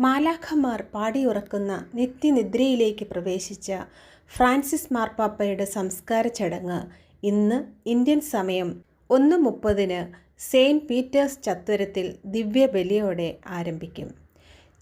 മാലാഖമാർ പാടിയുറക്കുന്ന നിത്യനിദ്രയിലേക്ക് പ്രവേശിച്ച ഫ്രാൻസിസ് മാർപ്പാപ്പയുടെ സംസ്കാര ചടങ്ങ് ഇന്ന് ഇന്ത്യൻ സമയം ഒന്ന് മുപ്പതിന് സെയിന്റ് പീറ്റേഴ്സ് ചത്വരത്തിൽ ദിവ്യബലിയോടെ ആരംഭിക്കും.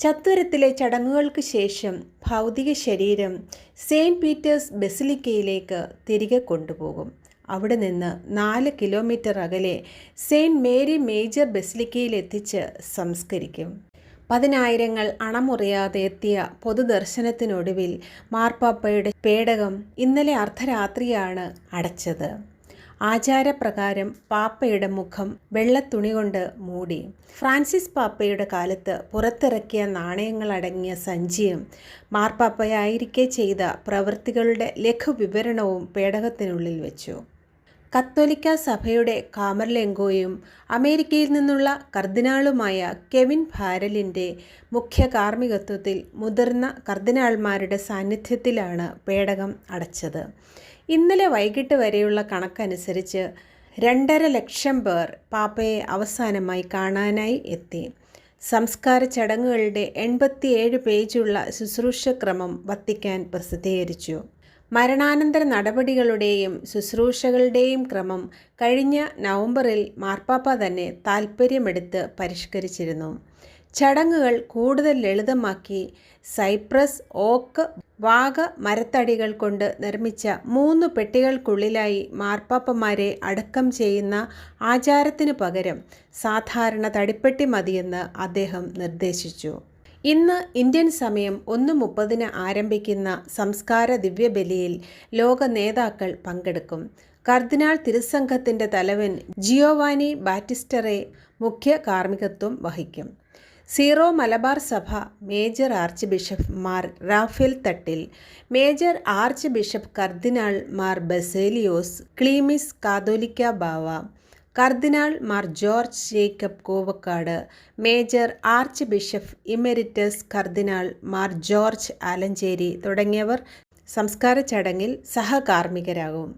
ചത്വരത്തിലെ ചടങ്ങുകൾക്ക് ശേഷം ഭൗതിക ശരീരം സെയിന്റ് പീറ്റേഴ്സ് ബെസിലിക്കയിലേക്ക് തിരികെ കൊണ്ടുപോകും. അവിടെ നിന്ന് നാല് കിലോമീറ്റർ അകലെ സെയിന്റ് മേരി മേജർ ബസിലിക്കയിലെത്തിച്ച് സംസ്കരിക്കും. പതിനായിരങ്ങൾ അണമുറിയാതെ എത്തിയ പൊതുദർശനത്തിനൊടുവിൽ മാർപ്പാപ്പയുടെ പേടകം ഇന്നലെ അർദ്ധരാത്രിയാണ് അടച്ചത്. ആചാരപ്രകാരം പാപ്പയുടെ മുഖം വെള്ളത്തുണി കൊണ്ട് മൂടി. ഫ്രാൻസിസ് പാപ്പയുടെ കാലത്ത് പുറത്തിറക്കിയ നാണയങ്ങളടങ്ങിയ സഞ്ചിയും മാർപ്പാപ്പയായിരിക്കെ ചെയ്ത പ്രവൃത്തികളുടെ ലഘുവിവരണവും പേടകത്തിനുള്ളിൽ വെച്ചു. കത്തോലിക്ക സഭയുടെ കാമർലെങ്കോയും അമേരിക്കയിൽ നിന്നുള്ള കർദിനാളുമായ കെവിൻ ഭാരലിന്റെ മുഖ്യ കാർമ്മികത്വത്തിൽ മുതിർന്ന കർദിനാൾമാരുടെ സാന്നിധ്യത്തിലാണ് പേടകം അടച്ചത്. ഇന്നലെ വൈകിട്ട് വരെയുള്ള കണക്കനുസരിച്ച് രണ്ടര ലക്ഷം പേർ പാപ്പയെ അവസാനമായി കാണാനായി എത്തി. സംസ്കാര ചടങ്ങുകളുടെ എൺപത്തിയേഴ് പേജുള്ള ശുശ്രൂഷക്രമം വത്തിക്കാൻ പ്രസിദ്ധീകരിച്ചു. മരണാനന്തര നടപടികളുടെയും ശുശ്രൂഷകളുടെയും ക്രമം കഴിഞ്ഞ നവംബറിൽ മാർപ്പാപ്പ തന്നെ താൽപ്പര്യമെടുത്ത് പരിഷ്കരിച്ചിരുന്നു. ചടങ്ങുകൾ കൂടുതൽ ലളിതമാക്കി സൈപ്രസ് ഓക്ക് വാഗ മരത്തടികൾ കൊണ്ട് നിർമ്മിച്ച മൂന്ന് പെട്ടികൾക്കുള്ളിലായി മാർപ്പാപ്പമാരെ അടക്കം ചെയ്യുന്ന ആചാരത്തിനു പകരം സാധാരണ തടിപ്പെട്ടി മതിയെന്ന് അദ്ദേഹം നിർദ്ദേശിച്ചു. ഇന്ന് ഇന്ത്യൻ സമയം ഒന്ന് മുപ്പതിന് ആരംഭിക്കുന്ന സംസ്കാര ദിവ്യബലിയിൽ ലോക നേതാക്കൾ പങ്കെടുക്കും. കർദിനാൾ തിരുസംഘത്തിന്റെ തലവൻ ജിയോവാനി ബാറ്റിസ്റ്ററെ മുഖ്യ കാർമ്മികത്വം വഹിക്കും. സീറോ മലബാർ സഭ major archbishop Mar Raphael Thattil major archbishop cardinal Mar Baselios Cleemis Catholicos Bava cardinal Mar George Jacob Koovakad major archbishop emeritus cardinal Mar George Alencherry തുടങ്ങിയവർ സംസ്കാര ചടങ്ങിൽ സഹകാർമ്മികരാകും.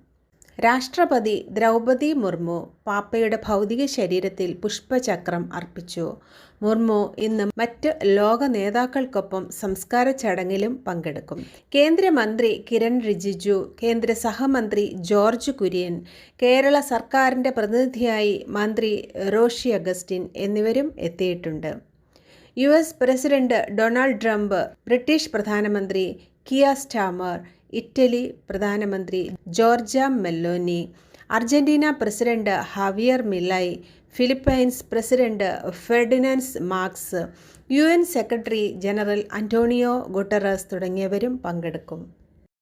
രാഷ്ട്രപതി ദ്രൗപതി മുർമു പാപ്പയുടെ ഭൗതിക ശരീരത്തിൽ പുഷ്പചക്രം അർപ്പിച്ചു. മുർമു ഇന്ന് മറ്റ് ലോക നേതാക്കൾക്കൊപ്പം സംസ്കാര ചടങ്ങിലും പങ്കെടുക്കും. കേന്ദ്രമന്ത്രി കിരൺ റിജിജു കേന്ദ്ര സഹമന്ത്രി ജോർജ് കുര്യൻ കേരള സർക്കാരിന്റെ പ്രതിനിധിയായി മന്ത്രി റോഷി അഗസ്റ്റിൻ എന്നിവരും എത്തിയിട്ടുണ്ട്. U S president Donald Trump British പ്രധാനമന്ത്രി കിയ സ്റ്റാമർ ഇറ്റലി പ്രധാനമന്ത്രി Giorgia Meloni Argentina president Javier Milei Philippines president Ferdinand Marcos U N secretary general Antonio Guterres തുടങ്ങിയവരും പങ്കെടുക്കും.